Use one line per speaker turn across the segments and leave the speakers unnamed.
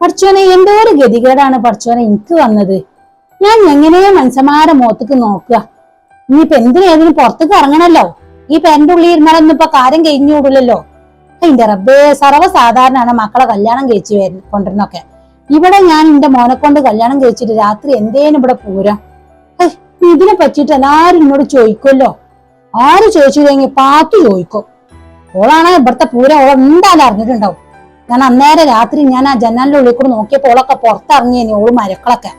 പഠിച്ചോനെ എന്തോ ഒരു ഗതികേടാണ് പഠിച്ചോനെ എനിക്ക് വന്നത്. ഞാൻ എങ്ങനെയാ മനസ്സമാരെ മുഖത്തേക്ക് നോക്കുക? ഇനിയിപ്പൊ എന്തിനാ ഏതിനും പുറത്തേക്ക് ഇറങ്ങണല്ലോ? ഈ പെന്റെ ഉള്ളിൽ ഇരുന്നാലൊന്നും ഇപ്പൊ കാര്യം കഴിഞ്ഞു കൂടില്ലല്ലോ അതിന്റെ റബ്ബേ സർവസാധാരണയാണ് മക്കളെ കല്യാണം കഴിച്ചു വരുന്ന കൊണ്ടിരുന്നൊക്കെ ഇവിടെ ഞാൻ എന്റെ മോനെ കൊണ്ട് കല്യാണം കഴിച്ചിട്ട് രാത്രി എന്തേനും ഇവിടെ പോരാ? ഇതിനെ പറ്റിയിട്ട് എല്ലാരും എന്നോട് ചോദിക്കുമല്ലോ ആര് ചോദിച്ചു കഴിഞ്ഞാൽ പാത്തു ചോദിക്കും. ഓളാണ് ഇവിടുത്തെ പൂരം ഓൾ അറിഞ്ഞിട്ടുണ്ടാവും. ഞാൻ അന്നേരം രാത്രി ഞാൻ ആ ജനലിന്റെ ഉള്ളിൽ കൂടെ നോക്കിയപ്പോൾ ഓളൊക്കെ പുറത്തിറങ്ങിയേനി ഓൾ മരക്കളൊക്കെ.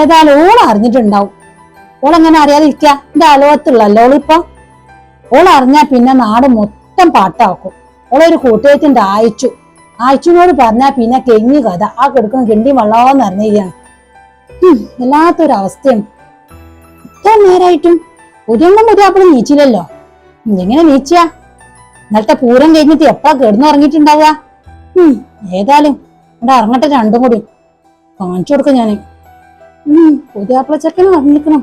ഏതായാലും ഓൾ അറിഞ്ഞിട്ടുണ്ടാവും. ഓളെങ്ങനെ അറിയാതിരിക്ക എന്റെ അലോകത്തുള്ളല്ലോ ഓളിപ്പോ ഓൾ അറിഞ്ഞാ പിന്നെ നാട് മൊത്തം പാട്ടാക്കും. ഓളൊരു കൂട്ടുകാരത്തിന്റെ ആയിച്ചു. അയച്ചുനോട് പറഞ്ഞാ പിന്നെ കെങ്ങി കഥ. ആ കിടക്കുന്ന കെണ്ടി വെള്ളമെന്ന് അറിഞ്ഞിരിക്കുകയാണ് വല്ലാത്തൊരു അവസ്ഥയാണ് ഇത്ര നേരായിട്ടും പുതിയൊന്നും അപ്പോൾ നീച്ചില്ലല്ലോ? എങ്ങനെ നീച്ചിയാ? ഇന്നലത്തെ പൂരം കഴിഞ്ഞിട്ട് എപ്പോഴാ കിടന്നുറങ്ങിയിട്ടുണ്ടാവുക? ഏതായാലും ഇവിടെ ഇറങ്ങട്ടെ രണ്ടും കൂടി. കാണിച്ചു കൊടുക്കാം ഞാൻ. പുതിയ അപ്പളച്ചക്കനെ ചെക്കനും അറിഞ്ഞിരിക്കണം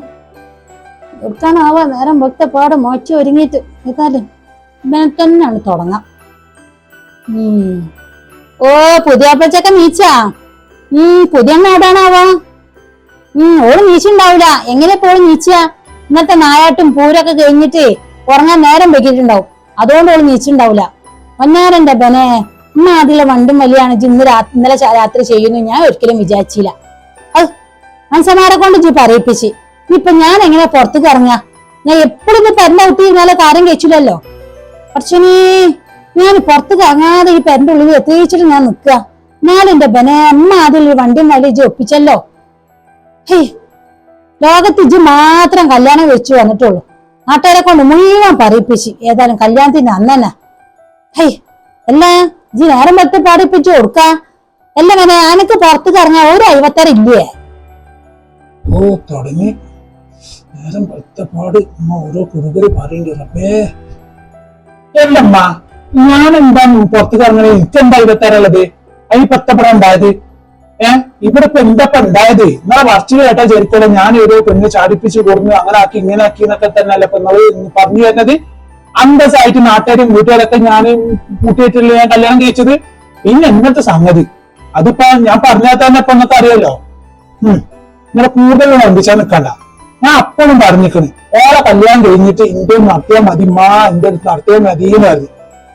എടുക്കാനാവാ നേരം വെക്ത പാട് മോച്ച ഒരുങ്ങിയിട്ട്. ഏതായാലും ഇവനെ തന്നെയാണ് തുടങ്ങാം. ഓ പുതിയ അപ്പളച്ചക്കൻ നീച്ചാ. ഉം പുതിയ എവിടാണാവാ ഉം ഓൾ നീച്ചുണ്ടാവില്ല എങ്ങനെ പോൾ നീച്ചാ? ഇന്നത്തെ നായാട്ടും പൂരൊക്കെ കഴിഞ്ഞിട്ട് ഉറങ്ങാൻ നേരം വെക്കിയിട്ടുണ്ടാവും അതുകൊണ്ട് ഓൾ നീച്ചുണ്ടാവില്ല ഒന്നാരന്റെ ബനെ അതിലെ വണ്ടും വലിയാണ്. ഇന്ന് ഇന്നലെ രാത്രി ചെയ്യുന്നു. ഞാൻ ഒരിക്കലും വിചാരിച്ചില്ല. അത് മനുഷ്യന്മാരെ കൊണ്ട് ജി പറയിപ്പിച്ച്. ഇപ്പൊ ഞാൻ എങ്ങനെ പുറത്തേക്ക് ഇറങ്ങാ? ഞാൻ എപ്പോഴും ഇത് പെരന്റെ കുട്ടിയിരുന്നാലേ കാര്യം കഴിച്ചില്ലല്ലോ. പക്ഷേ ഞാൻ പുറത്തേക്ക് ഇറങ്ങാതെ ഈ പെരന്റെ ഉള്ളിൽ എത്തിച്ചിട്ട് ഞാൻ നിൽക്കുക. എന്നാലും എന്റെ ബനെ അമ്മ അതിൽ വണ്ടിയും വലിയ ജി ഒപ്പിച്ചല്ലോ. ഹേ ലോകത്ത് ജി മാത്രം കല്യാണം വെച്ചു വന്നിട്ടുള്ളൂ. നാട്ടുകാരെ കൊണ്ട് മുഴുവൻ പറയിപ്പിച്ച്. ഏതായാലും കല്യാണത്തിന്റെ അന്നന്നെ. ഹേ ഹേയ് ഇജ്ജ് നേരം വെളുത്ത് പാടിപ്പിച്ചു കൊടുക്ക. അല്ല മനെ അനക്ക് പുറത്തു കറങ്ങാ ഒരു അയവത്തര ഇല്ലേ?
ഓ തുടങ്ങി. നേരം വെളുത്തപ്പാട് അമ്മ ഓരോ കുറുകര് പറയണ്ട് എല്ലമ്മ ഞാൻ എന്താ പുറത്ത് കറങ്ങണേ? എനിക്കെന്താ ഇരുപത്താറുള്ളത് അതിന് പത്തപ്പടം ഉണ്ടായത് ഏ ഇവിടെ ഇപ്പൊ എന്താ ഇപ്പൊ ഉണ്ടായത്? നിങ്ങളെ വർച്ചിൽ കേട്ടാ ശരിക്കോളെ ഞാൻ ഒരു പെണ്ണ് ചാടിപ്പിച്ച് കൊടുന്നു അങ്ങനെ ആക്കി ഇങ്ങനെ ആക്കി എന്നൊക്കെ തന്നെ അല്ല ഇപ്പൊ നിങ്ങൾ പറഞ്ഞു തരുന്നത് അന്തസ്സായിട്ട് നാട്ടുകാരും വീട്ടുകാരൊക്കെ ഞാൻ കൂട്ടിയിട്ടില്ല ഞാൻ കല്യാണം കഴിച്ചത്? പിന്നെ ഇന്നത്തെ സംഗതി. അതിപ്പോ ഞാൻ പറഞ്ഞാൽ തന്നെ ഇപ്പൊ നിങ്ങൾക്ക് അറിയാലോ. നിങ്ങളെ കൂടുതൽ വമ്പിച്ചാൽ നിൽക്കണ്ട. ഞാൻ അപ്പോഴും പറഞ്ഞിരിക്കുന്നു ഓളെ കല്യാണം കഴിഞ്ഞിട്ട് ഇന്ത്യ നടത്തിയാൽ മതി മാ എന്റെ അടുത്ത് നടത്തിയാൽ മതി എന്ന് പറഞ്ഞു.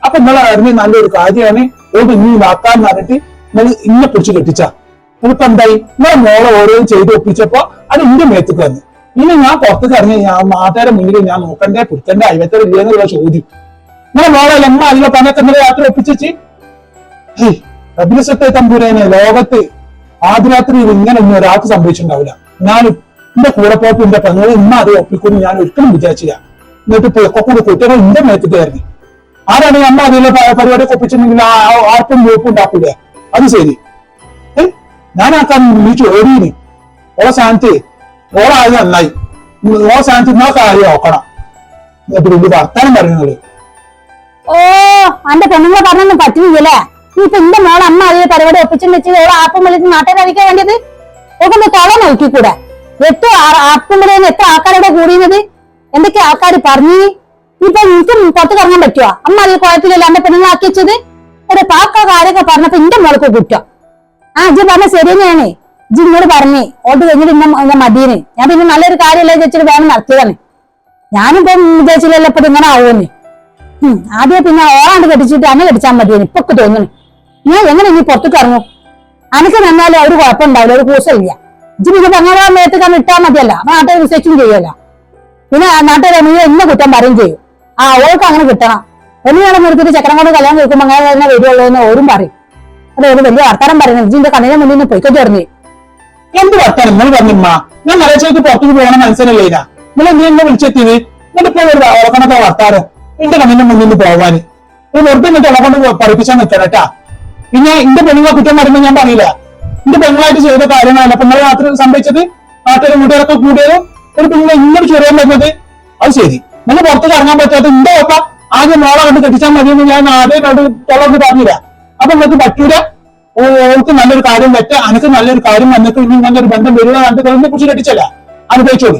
അപ്പൊ നിങ്ങളെ അറിഞ്ഞ് നല്ലൊരു കാര്യമാണ്. ഓട് ഇനി ഇതാക്കാൻ പറഞ്ഞിട്ട് നിങ്ങൾ ഇന്നെ പിടിച്ച് കെട്ടിച്ച. എന്തായി? നിങ്ങളെ മോളെ ഓരോന്നും ചെയ്ത് ഒപ്പിച്ചപ്പോ അത് ഇന്റെ മേത്തേക്ക് വന്നു. ഇനി ഞാൻ പുറത്തേക്ക് ഇറങ്ങി ഞാൻ മാതാരെ മുന്നിൽ ഞാൻ നോക്കണ്ടേ പിടിക്കണ്ടേ അയവത്തര ഇല്ലേന്നുള്ള ചോദ്യം. നിങ്ങളെ മോളെ അമ്മ അതിലെ പണൊക്കെ ഇന്നലെ രാത്രി ഒപ്പിച്ചേച്ചി ഹേയ് അഭിനസത്തെ തമ്പൂരേനെ ലോകത്ത് ആദ്യരാത്രി ഇങ്ങനെ ഒന്നും ഒരാൾക്ക് സംഭവിച്ചിട്ടുണ്ടാവില്ല. ഞാനും എന്റെ കൂടെ പോപ്പ് എന്റെ പെങ്ങളെ ഇമ്മ അത് ഒപ്പിക്കൊന്നും ഞാൻ ഒരിക്കലും വിചാരിച്ചില്ല. എന്നിട്ട് ഇപ്പൊ കൂടെ കുട്ടികൾ എന്റെ മേത്തിട്ടായിരുന്നു ആരാണ് അമ്മ അതിലെ പരിപാടി ഒപ്പിച്ചിട്ടുണ്ടെങ്കിൽ ആർക്കും വെപ്പ് ഉണ്ടാക്കൂല? അത് ശരി. ഞാൻ ആക്കാൻ വിളിച്ചു ഓടീന് ഓ സ്ഥാനത്ത് ഓളായത് നന്നായി. ഓ സ്ഥാനത്ത് ഇന്നാ കാര്യം നോക്കണം എന്നിട്ട് വർത്താനം പറയുന്നത്.
ഓ അന്റെ പെണ്ണുങ്ങളെ പറഞ്ഞൊന്നും പറ്റുന്നില്ലേ നീ ഇപ്പൊ എന്റെ മോളെ അമ്മ അതിൽ പരിപാടി ഒപ്പിച്ചിട്ട് വെച്ച് ഓളെ ആപ്പം വിളിച്ച് നാട്ടുകാരെ അറിയിക്കാൻ വേണ്ടിയത്? ഓക്കൊന്ന് തൊള നോക്കിക്കൂടെ? എത്ര ആപ്പം വിളിയിൽ എത്ര ആൾക്കാരുടെ കൂടിയത് എന്തൊക്കെ ആൾക്കാർ പറഞ്ഞു? ഇപ്പൊ എനിക്കും പുറത്ത് കറങ്ങാൻ അമ്മ അതിൽ കുഴപ്പമില്ലല്ലോ എന്റെ പെണ്ണുങ്ങളെ ആക്കി വെച്ചത്? ഒരു പാക്ക പറഞ്ഞപ്പോ എന്റെ മോൾക്ക് കുറ്റം. ആ ഇജ്ജ് പറഞ്ഞ ശരി തന്നെയാണ്. ഇജ്ജ് ഇങ്ങോട്ട് പറഞ്ഞേ ഓട്ട് കഴിഞ്ഞിട്ട് ഇന്ന മദീന് ഞാൻ പിന്നെ നല്ലൊരു കാര്യമല്ലേ വെച്ചിട്ട് വേണം നടത്തിയതാണ്. ഞാനിപ്പം വിചാരിച്ചില്ലല്ലോ ഇപ്പൊ ഇങ്ങനെ ആവുമെന്ന്. ആദ്യം പിന്നെ ഓളാണ്ട് കെട്ടിച്ചിട്ട് അന്നെ കെട്ടിച്ചാൽ മതിയെന്ന് ഇപ്പൊ തോന്നുന്നു. ഞാൻ എങ്ങനെ ഇനി പുറത്തേക്ക് ഇറങ്ങും? അനക്ക് നന്നാലും ഒരു കുഴപ്പമുണ്ടാവില്ല ഒരു കൂസമില്ല ഇജ്ജ് പിന്നെ പെങ്ങളെ നേരത്തെ കാരണം ഇട്ടാൽ മതിയല്ല. അപ്പൊ നാട്ടുകാർ വിശ്വസിച്ചും ചെയ്യല്ല പിന്നെ നാട്ടുകാരെ നീ എന്നെ കുറ്റം പറയും ചെയ്യും. ആ ഓൾക്ക് അങ്ങനെ കിട്ടണം. നേരം നിർത്തിയിട്ട് ചക്രം കൊണ്ട് കല്യാണം കേൾക്കുമ്പോൾ അങ്ങനെ തന്നെ വരുള്ളൂ എന്ന് ഓരും പറയും. അത് ഒരു വലിയ വർത്താനം പറയുന്നത് ഇജ്ജിന്റെ കണ്ണിനെ മുന്നിൽ നിന്ന് പൊയ്ക്കോ ചേർന്ന്
എന്ത് വർത്താനം? നിങ്ങൾ പറഞ്ഞിമ്മ ഞാൻ മലച്ചേക്ക് പുറത്തേക്ക് പോകണ മനസ്സിലല്ലേ നിങ്ങൾ നീ എന്നെ വിളിച്ചെത്തിയത്? എന്നിട്ട് ഇപ്പൊ ഒരു ഉറക്കണത്തെ വർത്താനം. എന്റെ കണ്ണിന്റെ മുന്നിൽ നിന്ന് പോവാന് ഒരു വെറുതെ എന്നിട്ട് ഉളക്കൊണ്ട് പഠിപ്പിച്ചാൽ നിൽക്കണട്ടാ പിന്നെ എന്റെ പെണ്ണുങ്ങളെ കുറ്റം പറയുമ്പോൾ ഞാൻ പറയില്ല. എന്റെ പെണ്ണുങ്ങളായിട്ട് ചെയ്ത കാര്യങ്ങളല്ല. അപ്പൊ നിങ്ങളെ രാത്രി സംഭവിച്ചത്? നാട്ടുകാരും വീട്ടുകാരൊക്കെ കൂടിയത് ഒരു പെണ്ണുങ്ങളെ ഇങ്ങനെ ചൊറിയാൻ പറ്റുന്നത്? അത് ശരി. നിങ്ങൾ പുറത്തേക്ക് ഇറങ്ങാൻ പറ്റാത്ത എന്റെ ഒപ്പം ആദ്യം മോളെ കണ്ട് കെട്ടിച്ചാൽ മതിയെന്ന് ഞാൻ ആദ്യം കണ്ട് തൊള്ളൊന്ന് പറഞ്ഞില്ല. അപ്പൊ നിങ്ങൾക്ക് പറ്റൂല? ഓൾക്ക് നല്ലൊരു കാര്യം പറ്റ അനക്ക് നല്ലൊരു കാര്യം വന്നിട്ട് ഇനി നല്ലൊരു ബന്ധം വരിക കണ്ടിട്ട് അതിനെ കുറിച്ച് കെട്ടിച്ചല്ല. അനുഭവിച്ചോളി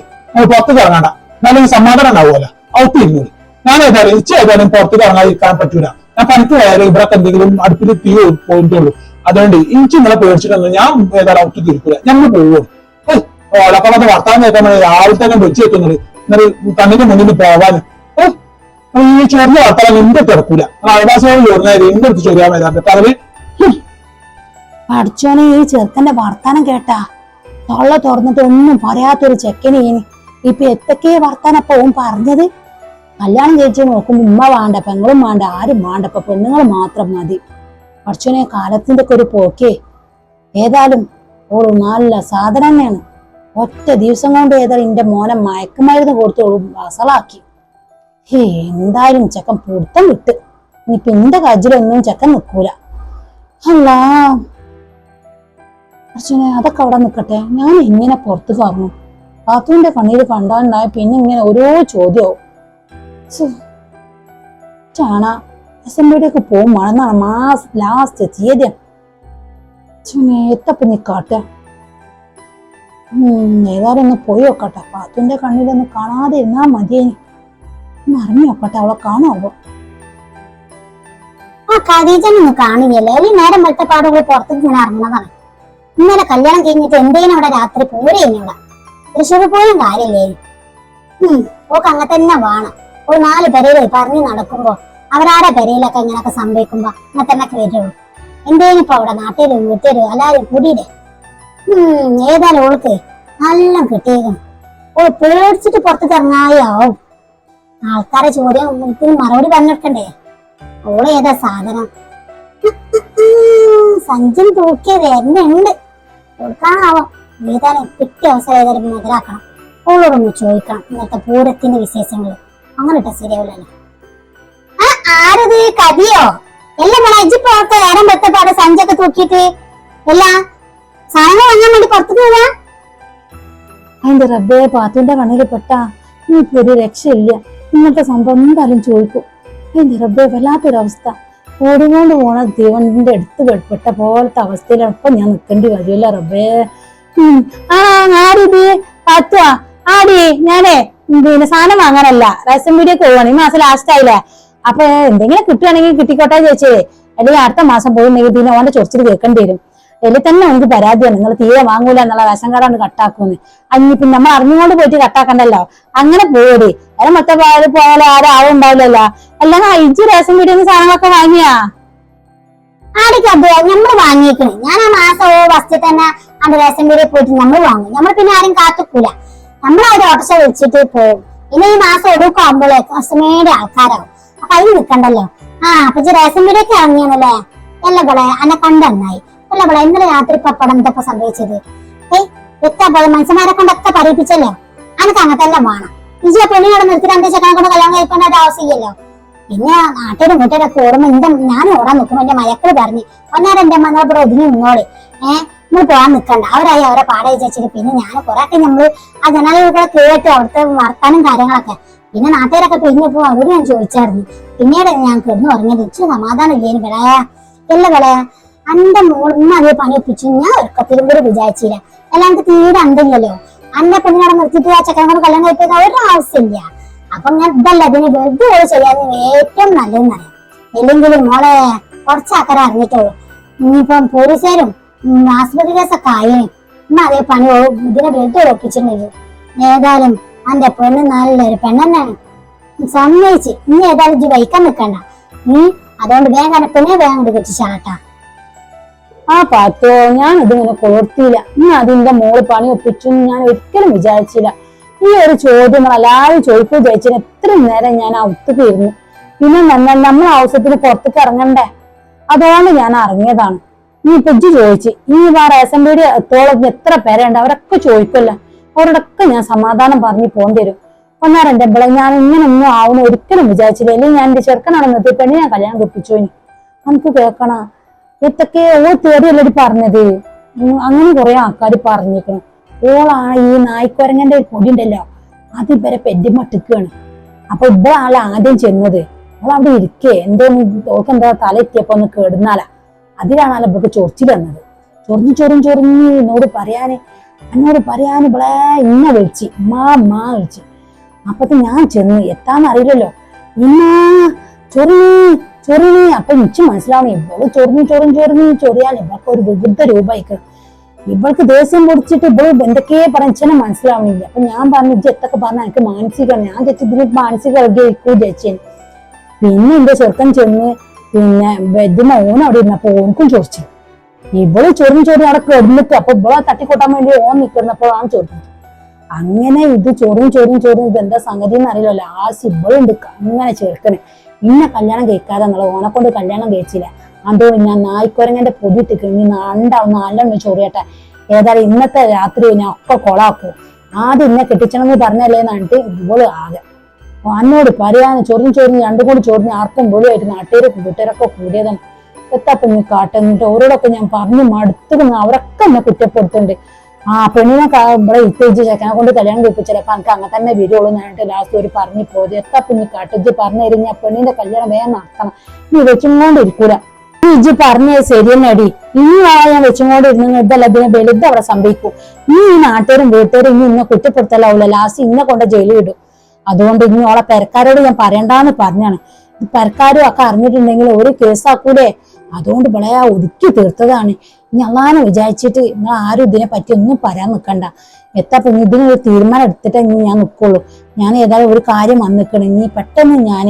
പുറത്ത് കറങ്ങണ്ട നല്ലൊരു സമാധാനം ഉണ്ടാവുമല്ലോ. ഔട്ട് ഇരുന്നോളി ഞാൻ ഏതായാലും ഇച്ച ഏതായാലും പുറത്ത് കറങ്ങാതിരിക്കാൻ പറ്റൂല. ഞാൻ പണിക്ക് പോയാലും ഇവിടെ എന്തെങ്കിലും അടുപ്പിൽ തീ പോയിട്ടുള്ളൂ അതുകൊണ്ട് ഇഞ്ചി നിങ്ങളെ പേടിച്ചിട്ടൊന്നും ഞാൻ ഏതായാലും ഔട്ട് തിരിക്കില്ല ഞങ്ങൾ പോവും. ഓലപ്പുറത്ത് വർത്താനം കേൾക്കാൻ രാവിലത്തെ കണ്ട് വെച്ച് കേൾക്കുന്നത് എന്നിട്ട് കണ്ണിന്റെ മുന്നിൽ പോവാൻ ഈ ചെറിയ വർത്താനം എന്റെ തിരക്കൂല അയൽവാസികൾ ചോറിനായി എന്റെ അടുത്ത് ചോദിക്കാൻ വരാറുണ്ട് അവർ
പഠിച്ചോനെ ഈ ചെറുക്കന്റെ വർത്താനം കേട്ടാ. തൊള്ള തുറന്നിട്ട് ഒന്നും പറയാത്തൊരു ചെക്കനെ ഇപ്പൊ എത്തൊക്കെ വർത്താനം അപ്പൊ ഓൻ പറഞ്ഞത്? കല്യാണം കഴിച്ച് നോക്കുമ്പോ ഉമ്മ വേണ്ട പെങ്ങളും വേണ്ട ആരും വേണ്ട. ഇപ്പൊ പെണ്ണുങ്ങൾ മാത്രം മതി. പഠിച്ചോനെ കാലത്തിന്റെ ഒക്കെ ഒരു പോക്കേ. ഏതായാലും ഓൾ നല്ല സാധനം തന്നെയാണ്. ഒറ്റ ദിവസം കൊണ്ട് ഏതായാലും എന്റെ മോനെ മയക്കുമരുന്ന് കൊടുത്ത് വസളാക്കി. ഹേ എന്തായാലും ചെക്കൻ പൊടുത്തം വിട്ട്. ഇനിയിപ്പൊ എന്റെ കജിലൊന്നും ചെക്കൻ നിക്കൂല. അല്ലാ അർച്ചനെ അതൊക്കെ അവിടെ നിൽക്കട്ടെ. ഞാൻ ഇങ്ങനെ പുറത്ത് കറങ്ങും പാത്തുവിന്റെ കണ്ണീര് കണ്ടാണ്ടായ പിന്നെ ഇങ്ങനെ ഓരോ ചോദ്യവും. ഛെ, ചാണ എസ് എം ബിയുടെയൊക്കെ പോകും മഴന്നാണ് മാസ് ലാസ്റ്റ് തീയതി എത്തപ്പം നീ കാട്ട. ഏതായാലും ഒന്ന് പോയി നോക്കട്ടെ. പാത്തുവിന്റെ കണ്ണിലൊന്ന് കാണാതെ ഇരുന്നാ മതിയേനി. ഒന്ന് അറിഞ്ഞു നോക്കട്ടെ അവളെ കാണാവോ?
ആ ഖദീജനൊന്നും കാണുകയല്ലേ. ഈ നേരം വെളുത്ത പാടുകൾ പുറത്തേക്ക് ഞാൻ ഇറങ്ങുന്നതാണ്. ഇന്നലെ കല്യാണം കഴിഞ്ഞിട്ട് എന്തേനും അവിടെ രാത്രി പൂരെ ഇവിടെ തൃശ്ശൂർ പോലും കാര്യമില്ലേ? ഉം ഓക്ക് അങ്ങനെ തന്നെ വേണം. ഒരു നാല് പെരയിൽ പറഞ്ഞു നടക്കുമ്പോ അവരാടെ പെരയിലൊക്കെ ഇങ്ങനൊക്കെ സംഭവിക്കുമ്പോ അങ്ങനെ തന്നെ വരുള്ളൂ എന്തേനും ഇപ്പൊ അവിടെ നാട്ടിലും വീട്ടിലും എല്ലാരും കൂടിയിടേ ഉം ഏതായാലും ഓൾക്ക് നല്ല കിട്ടിയേക്കും ഓ പേടിച്ചിട്ട് പുറത്ത് തിറങ്ങായാവും ആൾക്കാരെ ചോദ്യം മറുപടി പറഞ്ഞെടുക്കണ്ടേ ഓളേതാ സാധനം? സഞ്ചിൻ തൂക്കിയ വരുന്നുണ്ട് കൊടുക്കാനാവോ? ഏതായാലും കിട്ടിയ അവസരം ഏതായാലും മുതലാക്കണം ഓളോടൊന്ന് ചോദിക്കണം ഇന്നത്തെ പൂരത്തിന്റെ വിശേഷങ്ങൾ അങ്ങനെ ഇട്ട ശരിയാവില്ലല്ലോ ആ ആരത്? കവിയോ എല്ലാം മോളെ ഇജ്ജി പുറത്ത് നേരം വെത്തപ്പാട് സഞ്ചൊക്കെ തൂക്കിയിട്ട് എല്ലാ സാധനങ്ങൾ വാങ്ങാൻ വേണ്ടി പുറത്തു പോവാ?
അതിന്റെ റബ്ബേ പാത്തുവിന്റെ കണ്ണിൽ പെട്ടാ ഇനിയിപ്പോ ഒരു രക്ഷയില്ല. ഇങ്ങനത്തെ സംഭവം എന്തായാലും ചോദിക്കും. അതിന്റെ റബ്ബേ വല്ലാത്തൊരവസ്ഥ. ഓടിക്കൊണ്ട് പോണ ദൈവന്റെ അടുത്ത് പെട്ട പോലത്തെ അവസ്ഥയിലാണ് ഞാൻ നിൽക്കേണ്ടി വരുമല്ലോ റബ്ബേ. ആ ആരിത് ആടി ഞാനേ. പിന്നെ സാധനം വാങ്ങാനല്ല. റേഷൻ വീഡിയോ പോവാണ്. ഈ മാസം ലാസ്റ്റ് ആയില്ലേ? അപ്പൊ എന്തെങ്കിലും കിട്ടുകയാണെങ്കിൽ കിട്ടിക്കോട്ടെ ചോദിച്ചേ. അല്ലെങ്കിൽ അടുത്ത മാസം പോയിട്ടുണ്ടെങ്കിൽ പിന്നെ ഓന്റെ ചൊറിച്ചിട്ട് കേൾക്കേണ്ടി വരും. അതിൽ തന്നെ നമുക്ക് പരാതിയാണ്. നിങ്ങൾ തീരെ വാങ്ങൂല എന്നുള്ള റേഷൻ കാടാണ് കട്ടാക്കുന്നത് അഞ്ഞി പിന്നെ നമ്മൾ അറിഞ്ഞുകൊണ്ട് പോയിട്ട് കട്ടാക്കണ്ടല്ലോ? അങ്ങനെ പോടി അല്ല മൊത്തം പാൽ പോയാലും ആരും ആവും ഉണ്ടാവില്ലല്ലോ അല്ലെങ്കിൽ അയച്ചു റേഷൻ പീടിയിൽ നിന്ന് സാധനങ്ങളൊക്കെ വാങ്ങിയാ?
ആടിക്ക് അത് നമ്മൾ വാങ്ങിയേക്കണ്. ഞാൻ ആ മാസം ഫസ്റ്റ് തന്നെ അന്റെ റേഷൻ പീടിയിൽ പോയിട്ട് നമ്മൾ വാങ്ങും. നമ്മൾ പിന്നെ ആരും കാത്തുക്കൂല. നമ്മൾ ആ ഒരു ഓട്ടോഷ വിളിച്ചിട്ട് പോകും. ഇനി ഈ മാസം ഒടുക്കം കസ്റ്റമേഡ് ആൾക്കാരാവും. അപ്പൊ അതിന് നിൽക്കണ്ടല്ലോ ആ അപ്പൊ റേഷൻ വീടൊക്കെ ഇറങ്ങിയാണല്ലേ? അല്ല ബളെ അന്നെ കണ്ടെന്നായി അല്ല ബളെ ഇന്നലെ രാത്രി പപ്പടം ഇതൊക്കെ സംഭവിച്ചത്. ഏയ് എത്താ പോലെ മനുഷ്യന്മാരെ കൊണ്ടൊക്കെ പറയിപ്പിച്ചല്ലോ അനക്ക് അങ്ങനത്തെല്ലാം വേണം. ഇജി ആ പെണ്ണിനോട് നിർത്തി രണ്ട് ചെക്കനെ കൊണ്ട് കല്യാണം കഴിക്കേണ്ട ഒരു ആവശ്യമില്ലല്ലോ. പിന്നെ നാട്ടിലും വീട്ടിലൊക്കെ ഓർമ്മ എന്താ ഞാൻ ഓടാൻ നിൽക്കുമ്പോ എന്റെ മയക്കൾ പറഞ്ഞു ഒന്നേരം എന്റെ മകളെ ഒതുങ്ങി നിന്നോളി. ഏഹ് നമ്മൾ പോകാൻ നിൽക്കണ്ട അവരായി അവരെ പാടെ വിചാരിച്ചിട്ട് പിന്നെ ഞാൻ കുറെയൊക്കെ നമ്മൾ ആ ജനാലകളൊക്കെ കേട്ട് അവിടുത്തെ വർത്താനം കാര്യങ്ങളൊക്കെ. പിന്നെ നാട്ടുകാരൊക്കെ പിരിഞ്ഞപ്പോ അവരോട് ഞാൻ ചോദിച്ചായിരുന്നു. പിന്നീട് ഞാൻ കിടന്നു പറഞ്ഞത് ഇച്ചിരി സമാധാനം ഇല്ലേ വിളയാ എല്ലാ വിളയാ അന്റെ മോളിന്ന് അതേ പണി ഒപ്പിച്ചു. ഞാൻ ഒരിക്കത്തിലും കൂടി വിചാരിച്ചില്ല. അല്ലാണ്ട് തീരെ അണ്ടില്ലല്ലോ അന്റെ പെണ്ണിനോടെ നിർത്തിയിട്ട് ആ ചെക്കനോട് കല്യാണം കഴിപ്പിക്കുന്ന ഒരു ആവശ്യമില്ല അപ്പൊ ഞാൻ ഇതല്ല ഇതിന് വെറുതെ ഓൾ ചെയ്യാൻ ഏറ്റവും നല്ലതെന്നറിയാം. ഇല്ലെങ്കിലും മോളെ കുറച്ച് അക്കരെ അറിഞ്ഞിട്ടുള്ളൂ. ഇനിയിപ്പം പോലീസുകാരും ആശുപത്രി കേസൊക്കെ ആയേ. ഇന്ന് അതേ പണി ഇതിനെ വെറുതെ ഒപ്പിച്ചിട്ടുണ്ടെങ്കിൽ ഏതായാലും അന്റെ പെണ്ണ് നല്ലൊരു പെണ്ണെന്നാണ്. സമ്മതിച്ച്. ഇനി ഏതായാലും ഇത് വഹിക്കാൻ നിൽക്കണ്ട. നീ അതുകൊണ്ട് വേഗം പിന്നെ വേഗം കെട്ടിച്ചാട്ടാ
ആ പാത്തോ ഞാൻ ഇതിങ്ങനെ കൊളുത്തിയില്ല ഇനി അതിന്റെ മോൾ പണി ഒപ്പിച്ചു ഞാൻ ഒരിക്കലും വിചാരിച്ചില്ല. ഈ ഒരു ചോദ്യം എല്ലാവരും ചോദിക്കുകയും ചോദിച്ചതിന് എത്ര നേരം ഞാൻ ആ ഇരുന്നു പിന്നെ നമ്മൾ നമ്മൾ ആവശ്യത്തിന് പുറത്തേക്ക് ഇറങ്ങണ്ടേ? അതുകൊണ്ട് ഞാൻ ഇറങ്ങിയതാണ്. നീ ഇപ്പൊ ഇജ്ജ് ചോദിച്ചു ഈ വാ റേഷൻ ബിയുടെ എത്തോളം എത്ര പേരുണ്ട്? അവരൊക്കെ ചോദിക്കുമല്ലോ. അവരോടൊക്കെ ഞാൻ സമാധാനം പറഞ്ഞു പോകേണ്ടി വരും. ഒന്നേരം എന്റെ ഇവിടെ ഞാൻ ഇങ്ങനെ ഒന്നും ആവുന്ന ഒരിക്കലും വിചാരിച്ചില്ല. അല്ലെങ്കിൽ ഞാൻ എന്റെ ചെറുക്കനാണ് നിർത്തി പെണ്ണി ഞാൻ കല്യാണം കുപ്പിച്ചു നമുക്ക് കേൾക്കണ. ഇതൊക്കെ ഓ തേടിയല്ലടി പറഞ്ഞത്. അങ്ങനെ കുറെ ആൾക്കാർ പറഞ്ഞിരിക്കണം ഓളാണ് ഈ നായ്ക്കുരങ്ങന്റെ പൊടി ഉണ്ടല്ലോ അത് ഇവരെ പെറ്റിമട്ടിക്കാണ് അപ്പൊ ഇവിടെ ആളെ ആദ്യം ചെന്നത്. അവൾ അവിടെ ഇരിക്കേ എന്തോ ഓൾക്ക് എന്താ തല എത്തിയപ്പോ ഒന്ന് കേടുന്നാലാ. അതിലാണല്ലോ ഇവർക്ക് ചൊറിച്ചിൽ വന്നത്. ചൊറിഞ്ഞ് ചൊറിഞ്ഞ് ചൊറിഞ്ഞ് എന്നോട് പറയാന് എന്നോട് പറയാൻ ഇവളെ ഇന്ന വിളിച്ച് മാ മാ വിളിച്ച്. അപ്പത്തെ ഞാൻ ചെന്ന് എത്താന്ന് അറിയില്ലല്ലോ. ഇന്ന ചൊറിഞ്ഞ്. ചൊറിഞ്ഞ് അപ്പൊ എനിക്ക് മനസ്സിലാവണം ഇവൾ ചൊറിഞ്ഞ് ചൊറിഞ്ഞ് ചൊറിഞ്ഞ് ചൊറിയാൻ ഇവൾക്ക് ഒരു വികൃത രൂപയ്ക്ക് ഇവൾക്ക് ദേഷ്യം പൊടിച്ചിട്ട് ഇവൾ എന്തൊക്കെയെ പറഞ്ഞെ മനസ്സിലാവണില്ല. അപ്പൊ ഞാൻ പറഞ്ഞു ഇജ്ജ് എത്തൊക്കെ പറഞ്ഞ എനിക്ക് മാനസികമാണ് ഞാൻ ചേച്ചി മാനസിക ഇരിക്കൂ ചേച്ചി പിന്നെ എന്റെ ചെറുക്കൻ ചെന്ന് പിന്നെ വെദ്യമ ഓൻ അവിടെ ഇരുന്നപ്പോ ഓനക്കും ചോദിച്ചു. ഇവൾ ചൊറിഞ്ഞ് ചൊറിഞ്ഞ് അവിടെ കിടന്നിട്ട് അപ്പൊ ഇവളെ തട്ടിക്കൊട്ടാൻ വേണ്ടി ഓൻ നിൽക്കുന്നപ്പോഴാണ് ചൊറിഞ്ഞത് അങ്ങനെ ഇത് ചൊറിയും ചൊറിയും ചൊറിയും ഇത് എന്താ സംഗതി എന്ന് അറിയില്ല ലാസ്റ്റ് ഇവളുണ്ട് അങ്ങനെ ചെറുക്കന്. ഇന്നെ കല്യാണം കഴിക്കാതെ എന്നുള്ള ഓനെ കല്യാണം കഴിച്ചില്ല. അതോ ഞാൻ നായ്ക്കുരങ്ങന്റെ പൊടി ഇനി നാണ്ടാവും നാലെണ്ണം ചൊറിയട്ടെ. ഏതായാലും ഇന്നത്തെ രാത്രി ഞാൻ ഒക്കെ കൊളാക്കും. ആദ്യം ഇന്നെ കെട്ടിച്ചണമെന്ന് പറഞ്ഞല്ലേ എന്നിട്ട് ഇവൾ ആകെ. അന്നോട് പറയാന്ന് ചൊറിഞ്ഞ് ചൊറിഞ്ഞ് രണ്ടും കൂടി ചൊറിഞ്ഞ് ആർക്കും പോലുമായിട്ട് നാട്ടുകാരും കൂട്ടുകാരൊക്കെ കൂടിയതാണ്. എത്താപ്പം നീ കാട്ടെന്നിട്ട് ഓരോടൊക്കെ ഞാൻ പറഞ്ഞു മടുത്തു അവരൊക്കെ എന്നെ കുറ്റപ്പെടുത്തുന്നുണ്ട്. ആ പെണ്ണിനെ ഇവിടെ ഇത്തേജ് ചെക്കനെ കൊണ്ട് കല്യാണം കഴിപ്പിച്ചപ്പോ എനിക്ക് അങ്ങനെ തന്നെ വരുള്ളൂ എന്നിട്ട് ലാസ്റ്റ് ഒരു പറഞ്ഞു പോയത്. എത്താ പിന്നെ കട്ടിച്ച് പറഞ്ഞു തരുന്ന പെണ്ണിന്റെ കല്യാണം വേഗം നടത്തണം. നീ വെച്ചുകൊണ്ട് ഇരിക്കൂല നീ ഇജ്ജ് പറഞ്ഞത് ശരി തന്നെ ഇനി ആ ഞാൻ വെച്ചുകൊണ്ട് ഇരുന്ന ഇതല്ല ഇതിനെ വലുത് അവിടെ സംഭവിക്കൂ. നീ ഈ നാട്ടുകാരും വീട്ടുകാരും ഇനി ഇന്നെ കുറ്റപ്പെടുത്തലാവൂല. ലാസ്റ്റ് ഇന്നെ കൊണ്ട് ജയിലിൽ ഇടും. അതുകൊണ്ട് ഇനി ഓളെ പെരക്കാരോട് ഞാൻ പറയണ്ടാന്ന് പറഞ്ഞാണ്. പെരക്കാരും ഒക്കെ അറിഞ്ഞിട്ടുണ്ടെങ്കിൽ ഒരു കേസാക്കൂലേ അതുകൊണ്ട് ഇവിടെ ഒതുക്കി തീർത്തതാണ്. ഇനി അള്ളാനെ വിചാരിച്ചിട്ട് നിങ്ങൾ ആരും ഇതിനെ പറ്റി ഒന്നും പറയാൻ നിൽക്കണ്ട എത്താ പിന്നെ ഇതിനൊരു തീരുമാനം എടുത്തിട്ടേ ഇനി ഞാൻ നിൽക്കുള്ളൂ ഞാൻ ഏതായാലും ഒരു കാര്യം വന്നിക്കണം. ഇനി പെട്ടെന്ന് ഞാൻ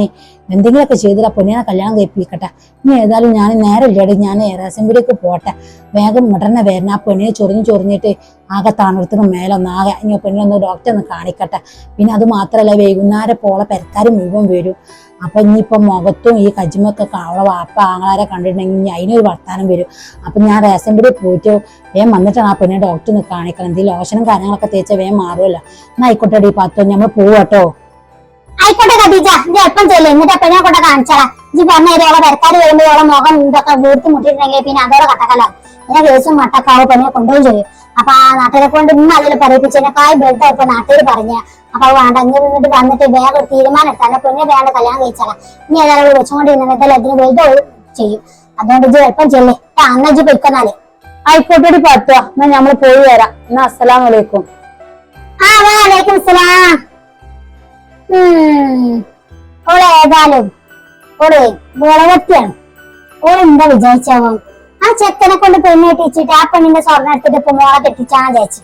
എന്തെങ്കിലുമൊക്കെ ചെയ്തിട്ട് പൊന്നിനെ കല്യാണം കഴിപ്പിക്കട്ടെ. ഇനി ഏതായാലും ഞാൻ നേരെ ഇല്ലാടി ഞാൻ റേസംബിലേക്ക് പോട്ടെ. വേഗം ഉടനെ വരണം. ആ പെണ്ണിനെ ചൊറിഞ്ഞ് ചൊറിഞ്ഞിട്ട് ആകെ തണുത്തിന് മേലൊന്ന് ആകെ ഇനി പെണ്ണിനൊന്ന് ഡോക്ടറെ ഒന്ന് കാണിക്കട്ടെ. പിന്നെ അത് മാത്രമല്ല വൈകുന്നേരം പോളെ പെരക്കാരും മുഴുവൻ വരും. അപ്പൊ ഇനിയിപ്പം മുഖത്തും ഈ കജിമൊക്കെ അവളെ വാപ്പ ആങ്ങളാരെ കണ്ടിട്ടുണ്ടെങ്കിൽ ഇനി അതിനൊരു വർത്താനം വരും. അപ്പൊ ഞാൻ റേഷൻ പിടി പോയിട്ട് വേഗം വന്നിട്ടാണ് ആ പെണ്ണിനെ നിന്ന് കാണിക്കണം എന്തെങ്കിലും ലോഷനും കാര്യങ്ങളൊക്കെ തേച്ച വേഗം മാറുമല്ലോ എന്നാ ആയിക്കോട്ടെ ഡി പത്തോ നമ്മൾ പോവാട്ടോ
ആയിക്കോട്ടെ ഖദീജ ഇത് എപ്പം ചെല്ലും? എന്നിട്ട് എപ്പോഴും കൊണ്ട് കാണിച്ചാളാ. ഇജ്ജ് പറഞ്ഞ ഓളെ മുഖം ഇതൊക്കെ പിന്നെ അതോടെ കട്ടക്കലാവും. പിന്നെ കേസും മട്ടക്കാവ് പെണ്ണെ കൊണ്ടുപോയി ചെയ്യും. അപ്പൊ ആ നാട്ടുകാരെ കൊണ്ട് ഇന്ന് അതിൽ പറയിപ്പിച്ചതിനെക്കായി ബെൽറ്റ് ഇപ്പൊ നാട്ടുകാർ പറഞ്ഞ. അപ്പൊ വേണ്ട ഇങ്ങനെ നിന്നിട്ട് വന്നിട്ട് വേറെ തീരുമാനം എടുത്താൽ പൊന്നെ വേണ്ട കല്യാണം കഴിച്ചാലാ. ഇനി ഏതായാലും വെച്ചുകൊണ്ട് ഇന്നത്തെ അതിന് വെയിൽ ചെയ്യും. അതുകൊണ്ട് ഇത് എപ്പം ചെല്ലേ. അന്ന ഇജ്ജ് പൊയ്ക്കൊന്നാലേ.
ആയിക്കോട്ടെ പത്തോ. എന്നാ നമ്മൾ പോയി വരാം. എന്നാ അസ്സലാമലൈക്കും
ആ വലൈക്കും സലാം ഓളെ ഏതായാലും ഓളെ വിളവത്തിയാണ് ഓളെന്താ വിചാരിച്ചാവോ ആ ചെക്കനെ കൊണ്ട് പെണ്ണ് കെട്ടിച്ചിട്ട് ആ പെണ്ണിന്റെ സ്വർണം എടുത്തിട്ട് ഇപ്പൊ മോളെ കെട്ടിച്ചാൻ ചേച്ചി.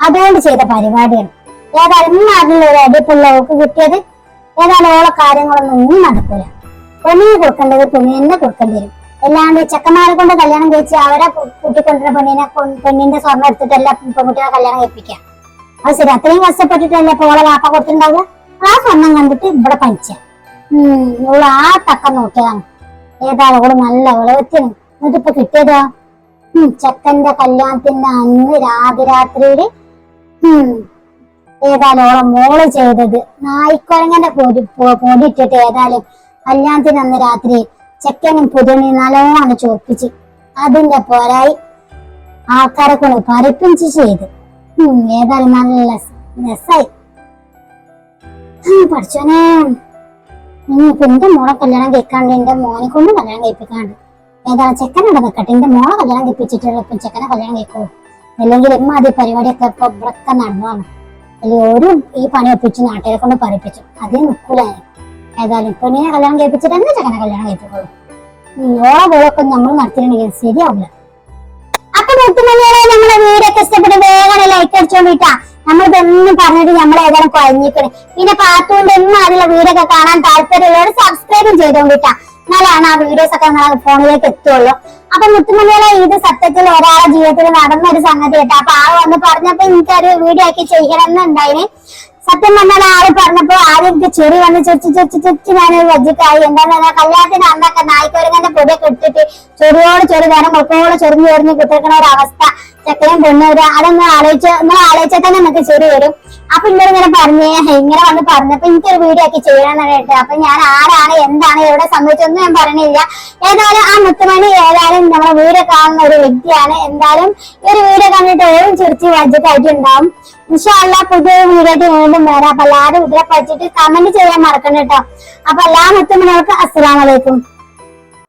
അതുകൊണ്ട് ചെയ്ത പരിപാടിയാണ്. ഏതായാലും ഇന്ന് അതിലുള്ള ഒരു അടിപ്പുള്ള ഓക്ക് കിട്ടിയത് ഏതായാലും ഓളെ കാര്യങ്ങളൊന്നും ഒന്നും നടക്കൂല. പെണ്ണിന് കൊടുക്കേണ്ടത് പെണ്ണിനെ കൊടുക്കേണ്ടി വരും. അല്ലാണ്ട് ചെക്കന്മാരെ കൊണ്ട് കല്യാണം കഴിച്ച് അവരെ കൂട്ടിക്കൊണ്ടിരുന്ന പെണ്ണിനെ പെണ്ണിന്റെ സ്വർണം എടുത്തിട്ടല്ല പെൺകുട്ടികളെ കല്യാണം കഴിപ്പിക്കുക. അത് ശരി അത്രയും കഷ്ടപ്പെട്ടിട്ടല്ലേ ഇപ്പൊ ഓളെ വാപ്പ കൊടുത്തിട്ടുണ്ടാവുക? ആ സ്വർണം കണ്ടിട്ട് ഇവിടെ പനിച്ച. ഉം ഓൾ ആ തക്കം നോക്കിയതാണ്. ഏതായാലും ഓൾ നല്ല വിളവെത്തിയാണ് എന്നിട്ട് കിട്ടിയതാ? ചെക്കന്റെ കല്യാണത്തിന്റെ അന്ന് രാതിരാത്രിയിൽ ഏതാലോളം മോൾ ചെയ്തത്. നായിക്കുഴങ്ങന്റെ പൊടി പൊടിയിട്ടിട്ട് ഏതായാലും കല്യാണത്തിന് അന്ന് രാത്രി ചെക്കനും പുതിയ നല്ലോണം ചോപ്പിച്ച് അതിന്റെ പോരായി ആൾക്കാരെ കൊണ്ട് പരിപ്പിച്ച് ചെയ്ത്. ഏതായാലും നല്ല രസായി. പഠിച്ചോനെ. നിങ്ങൾക്ക് എന്റെ മോളെ കല്യാണം കേൾക്കാണ്ട് എന്റെ മോനെ കൊണ്ട് കല്യാണം കഴിപ്പിക്കാണ്ട്. ഏതാണ് ചെക്കനോട് വെക്കട്ടെ എന്റെ മോളെ കല്യാണം കഴിപ്പിച്ചിട്ടുള്ള ഇപ്പം ചെക്കനെ കല്യാണം കഴിക്കുള്ളൂ അല്ലെങ്കിൽ ഇമ്മ അത് പരിപാടിയൊക്കെ ഇപ്പൊ ഇവിടൊക്കെ നടന്നതാണ്. അല്ലെങ്കിൽ ഒരു ഈ പണി ഒപ്പിച്ച് നാട്ടുകാരെ കൊണ്ട് പറയിപ്പിച്ചു അതേ നിൽക്കൂല ഏതായാലും ഏതായാലും പെണ്ണിനെ കല്യാണം കഴിപ്പിച്ചിട്ട് തന്നെ ചെക്കനെ കല്യാണം കഴിപ്പിക്കുള്ളൂ. ഓളെ പോലൊക്കെ നമ്മൾ നടത്തിയിട്ടുണ്ടെങ്കിൽ ശരിയാവില്ല അപ്പൊ നമ്മളിതൊന്നും പറഞ്ഞിട്ട് നമ്മൾ ഏതായാലും കുഴഞ്ഞിക്കണേ പിന്നെ പാത്തുകൊണ്ട് എന്നും അതിലുള്ള വീടൊക്കെ കാണാൻ താല്പര്യമുള്ളവർ സബ്സ്ക്രൈബും ചെയ്തോണ്ടിട്ടാ എന്നാലാണ് ആ വീഡിയോസ് ഒക്കെ നമ്മളെ ഫോണിലേക്ക് എത്തുള്ളൂ. അപ്പൊ മുത്തുമണികളെ ഇത് സത്യത്തിൽ ഒരാളെ ജീവിതത്തിൽ നടന്ന ഒരു സംഗതി കേട്ടോ. അപ്പൊ ആൾ വന്ന് പറഞ്ഞപ്പോ എനിക്കൊരു വീഡിയോ ആക്കി ചെയ്യണം എന്നുണ്ടായിന് സത്യം പറഞ്ഞാൽ ആൾ പറഞ്ഞപ്പോ ആദ്യം എനിക്ക് ചെറി വന്ന്. ചൊച്ചു ചൊച്ചു ചൊച്ചു ഞാൻ വജ്ജിക്കായി. എന്താന്ന് പറഞ്ഞാൽ കല്യാണത്തിന് അന്നൊക്കെ നായ്ക്കൊരുങ്ങന്റെ പൊടിയൊക്കെ ഇട്ടിട്ട് ചൊറിയോട് ചൊറി വേണം മുളക്കോട് ചൊറിഞ്ഞു ചൊറിഞ്ഞ് കുത്തിരിക്കണ ഒരു അവസ്ഥ. ചെക്കനും പെണ്ണും ഒരു അതൊന്ന് ആലോചിച്ച് നിങ്ങൾ ആലോചിച്ചാൽ തന്നെ നിങ്ങൾക്ക് ശരി വരും. അപ്പൊ ഇന്നലെ ഇങ്ങനെ പറഞ്ഞു ഇങ്ങനെ വന്ന് പറഞ്ഞപ്പോ എനിക്കൊരു വീഡിയോ ഒക്കെ ചെയ്യണമെന്ന് കേട്ടോ അപ്പൊ ഞാൻ ആരാണ് എന്താണ് എവിടെ സംഭവിച്ചൊന്നും ഞാൻ പറഞ്ഞില്ല. ഏതായാലും ആ മുത്തുമണി ഏതായാലും നമ്മളെ വീഡിയോ കാണുന്ന ഒരു വ്യക്തിയാണ്. എന്തായാലും ഈ ഒരു വീഡിയോ കണ്ടിട്ട് ഓരോ ചിരിച്ച് വജ്ജത്തായിട്ടുണ്ടാവും ഇൻഷാല്ല പുതിയ വീഡിയോ വീണ്ടും വരാം. അപ്പൊ എല്ലാവരും ഇതിനെ പറ്റിയിട്ട് കമന്റ് ചെയ്യാൻ മറക്കണ്ട കേട്ടോ. അപ്പൊ എല്ലാ മുത്തുമണികൾക്കും അസ്സലാമലൈക്കും